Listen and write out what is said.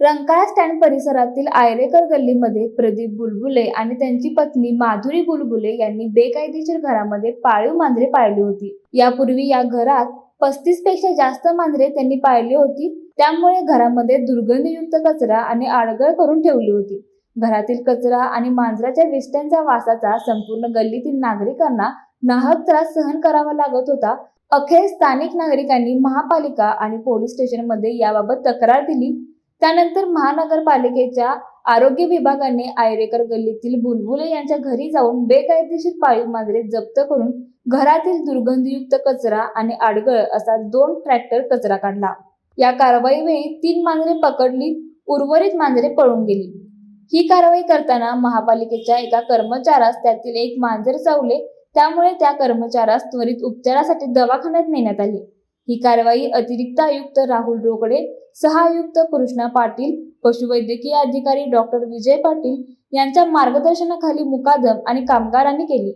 Rankala stand परिसरातील आयरेकर गल्लीमध्ये प्रदीप बुलबुले आणि त्यांची पत्नी माधुरी बुलबुले यांनी बेकायदेशीर घरामध्ये पाळीव मांजरे पाळली होती. यापूर्वी या घरात पस्तीसपेक्षा जास्त मांजरे त्यांनी पाळली होती. त्यामुळे घरामध्ये दुर्गंधयुक्त कचरा आणि आडगळ करून ठेवली होती. घरातील कचरा आणि मांजराच्या विष्ट्यांच्या वासाचा संपूर्ण गल्लीतील नागरिकांना नाहक त्रास सहन करावा लागत होता. अखेर स्थानिक नागरिकांनी महापालिका आणि पोलीस स्टेशनमध्ये याबाबत तक्रार दिली. त्यानंतर महानगरपालिकेच्या आरोग्य विभागाने आयरेकर गल्लीतील बुलबुले यांच्या घरी जाऊन बेकायदेशीर पाळीव मांजरे जप्त करून घरातील दुर्गंधयुक्त कचरा आणि आडगळ असा दोन ट्रॅक्टर कचरा काढला. या कारवाईवेळी तीन मांजरे पकडली उर्वरित मांजरे पळून गेली. ही कारवाई करताना महापालिकेच्या एका कर्मचाऱ्यास त्यातील एक मांजर चावले त्यामुळे त्या कर्मचाऱ्यास त्वरित उपचारासाठी दवाखान्यात नेण्यात आले. ही कारवाई अतिरिक्त आयुक्त राहुल रोकडे सहायुक्त कृष्णा पाटील पशुवैद्यकीय अधिकारी डॉक्टर विजय पाटील यांच्या मार्गदर्शनाखाली मुकादम आणि कामगारांनी केली.